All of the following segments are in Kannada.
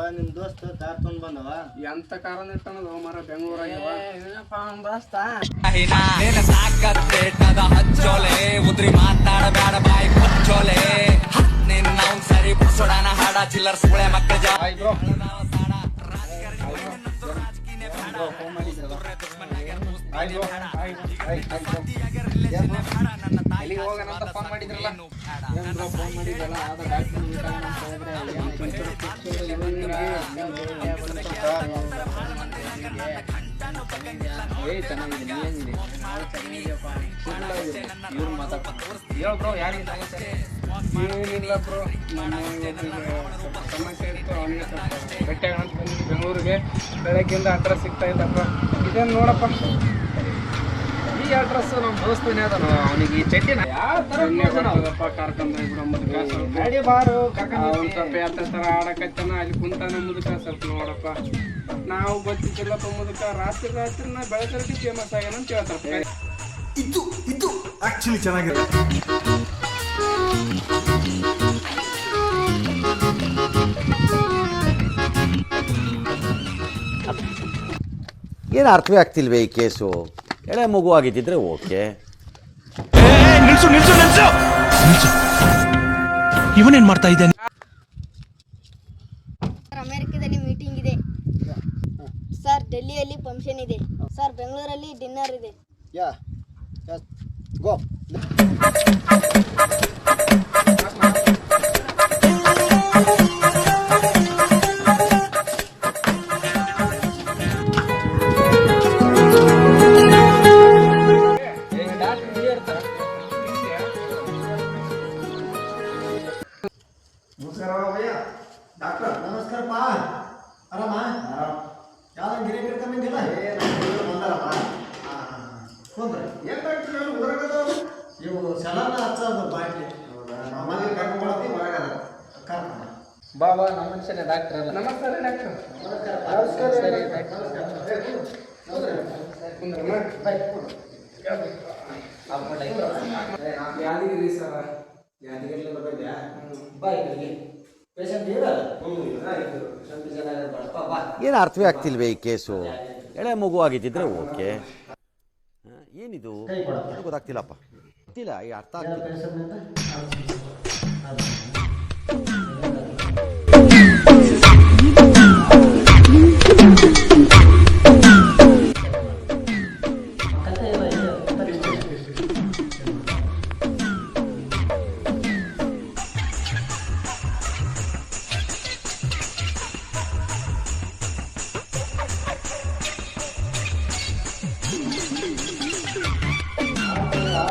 ಏನಪ್ಪ ನಿಮ್ ದೋಸ್ತ ಕಾರ್ ತೊಗೊಂಡ್ ಬಂದವ. ಎಂತ ಕಾರಣ ಇರ್ತಾನದ ಮರ ಬೆಂಗಳೂರಾಗ ಸಾಕತ್ತೇಟದ ಹಚ್ಚೋಲೆ. ಉದ್ರಿ ಮಾತಾಡಬೇಡ ಬಾಯಿ ಕೊಚ್ಚೋಲೆ ನಿನ್ನ ಅವ್ನ್ ಸರಿ ಬುಸೊಡನ ಹಾಡ ಚಿಲ್ಲರ್ ಸುಳೆ ಮಕ್ಕಳ ಫೋನ್ ಮಾಡಿದ್ರಲ್ಲ? ಫೋನ್ ಮಾಡಿದ್ರಲ್ಲ? ಆದ ಡಾಕ್ಟರ್ ಏ ಬ್ರೋ ಸಮಸ್ಯೆ ಬ್ರೋ ಇತ್ತು ಬಂದಿದ್ವಿ ಬೆಂಗಳೂರಿಗೆ. ಬೆಳಗ್ಗೆಯಿಂದ ಅಡ್ರೆಸ್ ಸಿಗ್ತಾ ಇದ್ದಪ್ಪ ಇದೇನು ನೋಡಪ್ಪ? ಅಡ್ರೆಸ್ ಅವನಿಗೆ ಈ ಚಟಿನ ಯಾವ ಥರ ಗಾಡಿ ಬಾರು ಅವ್ನು ಸ್ವಲ್ಪ ಯಾವ ಥರ ಆಡಕತ್ತಾನ ಅಲ್ಲಿ ಕುಂತಾನ ಮುದುಕ ಸ್ವಲ್ಪ ನೋಡಪ್ಪ. ನಾವು ಗೊತ್ತಿದ್ದಿಲ್ಲಪ್ಪ ಮುದುಕ ರಾತ್ರಿ ರಾತ್ರಿ ನಾ ಬೆಳತರಕ್ಕೆ ಫೇಮಸ್ ಆಗ್ಯಾನ ಅಂತ ಹೇಳ್ತಾರೆ ಇದು ಇದು ಚೆನ್ನಾಗಿದೆ. ಏನು ಅರ್ಥವೇ ಆಗ್ತಿಲ್ವೇ ಈ ಕೇಸು? ಎಳೆ ಮಗು ಆಗಿದ್ದಿದ್ರೆ ಓಕೆ ನಿಲ್ಸು ನಿಲ್ಸು ನಿಲ್ಸು! ನಿಲ್ಸು. ಇವನೇನ್ ಮಾಡ್ತಾ ಇದ್ದಾನೆ? ಸರ್ ಅಮೆರಿಕದಲ್ಲಿ ಮೀಟಿಂಗ್ ಇದೆ. ಸರ್ ಡೆಲ್ಲಿಯಲ್ಲಿ ಫಂಕ್ಷನ್ ಇದೆ. ಸರ್ ಬೆಂಗಳೂರಲ್ಲಿ ಡಿನ್ನರ್ ಇದೆ. ಯಾ ಗೋ ಡಾಕ್ಟರ್ ನಮಸ್ಕಾರಪ್ಪ ಆರಾಮ? ಯಾವ ಗಿರಿ ಕರ್ಕೊಂಬಂದಿಲ್ಲ ಬಂದಾರಮ್ಮ ಕುಂದ್ರಿ ಏನು ಡಾಕ್ಟರ್ ಹೇಳು ಹೊರಗದವರು ಇವು ಸಲನ ಹಚ್ಚೋದು ಬಾಟ್ಲಿ. ನಮ್ಮಲ್ಲಿ ಕರ್ಕೊಂಡ್ಬರ್ತಿ ಹೊರಗದ ಕರ್ಕೊಂಡ ಬಾಬಾ ನಮ್ಮ ಮನುಷ್ಯನೇ ಡಾಕ್ಟರ್ ಅಲ್ಲ. ನಮಸ್ಕಾರ ಡಾಕ್ಟರ್. ನಮಸ್ಕಾರ ಸರಿ ಯಾದಗಿರಿ ಸರ್ ಬಾ ಇಲ್ಲಿಗೆ ಪೇಷಂಟ್ ಇರಲ್ಲ ಏನು ಅರ್ಥವೇ ಆಗ್ತಿಲ್ವೇ ಈ ಕೇಸು? ಎಳೆ ಮಗು ಆಗಿದ್ದಿದ್ರೆ ಓಕೆ. ಏನಿದು? ಏನು ಗೊತ್ತಾಗ್ತಿಲ್ಲಪ್ಪ. ಗೊತ್ತಿಲ್ಲ ಈ ಅರ್ಥ ಆಗ್ತಿಲ್ಲ.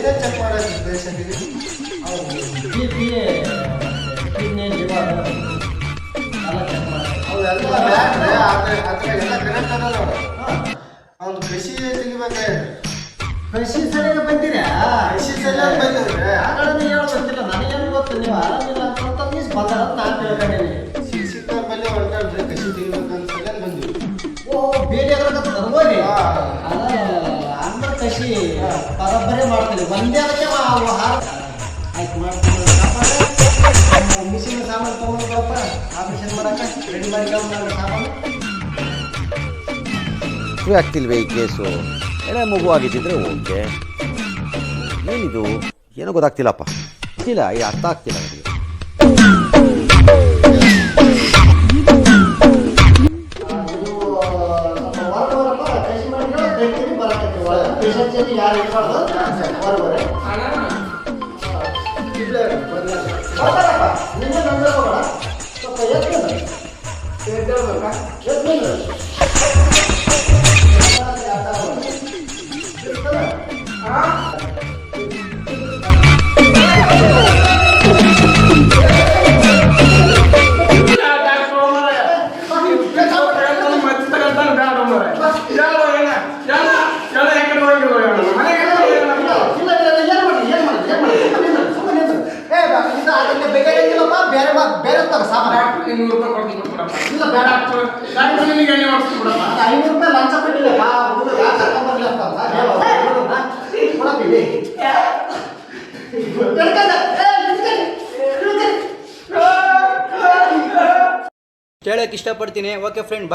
ಏನೋ ಚೆಕ್ ಮಾಡೋದು ಅವೆಲ್ಲ ಎಲ್ಲ ಅವ್ನು ಕೃಷಿ ತೆಗಿಬೇಕಾಯ್ತು ಕೃಷಿ ಸರಿಯಾಗಿ ಬಂದಿರಾ ಕೃಷಿ ಸರಿಯಾಗಿ ಬಂದಿದ್ರೆ ಆ ಕಡೆ ಹೇಳೋ ಗೊತ್ತಿಲ್ಲ ನನಗೇನು ಗೊತ್ತು ನೀವು ಆರಾಮಿಲ್ಲ ಅಂತ ಬಂದ್ರೆ ನಾನು ತಿಳ್ಕೊಂಡಿನಿ ಬರೋಬ್ಬರಿ ಮಾಡ್ತೀನಿ ಒಂದೇ ಅದಕ್ಕೆ ಆಯ್ತು, ಮಾಡ್ತೀನಿ. ಮಿಷಿನ್ ಸಾಮಾನು ತೊಗೊಂಡು ಬರಪ್ಪ ಆಪರೇಷನ್ ಮಾಡಕ್ಕೆ ರೆಡಿ ಮಾಡಿ ಸಾಮಾನು. ಅರ್ಥವೇ ಆಗ್ತಿಲ್ವೇ ಈ ಕೇಸು? ಎಳೆ ಮಗು ಆಗಿದ್ದಿದ್ರೆ ಓಕೆ. ಏನಿದು? ಏನೋ ಗೊತ್ತಾಗ್ತಿಲ್ಲಪ್ಪ. ಗೊತ್ತಿಲ್ಲ ಈ ಅರ್ಥ ಆಗ್ತಿಲ್ಲ ನನಗೆ. ನಿನ್ನೆ ನಂಗೆ ಹೋಗೋಣ ಸ್ವಲ್ಪ ಎದ್ದು ಎದ್ದು ಆ ತಗೋ ಸಾಮಾನ್ಯ ಡಾಕ್ಟ್ರು ಇನ್ನೂರು ರೂಪಾಯಿ ಕೊಡ್ತೀನಿ ಬಿಟ್ಬಿಡಪ್ಪ ಇಲ್ಲ ಬೇಡ ಡಾಕ್ಟ್ರು ಡಾಕ್ಟ್ರು ನಿನಗೆ ಎಣ್ಣೆ ಮಾಡಿಸ್ತೀನಿ ಬಿಡಪ್ಪ ಅದು ಐನೂರು ರೂಪಾಯಿ ಲಂಚ ಕೊಟ್ಟಿಲ್ಲ ಹುಡುಗ ಅಂತ ಕೇಳಕ್ಕೆ ಇಷ್ಟಪಡ್ತೀನಿ. Okay friend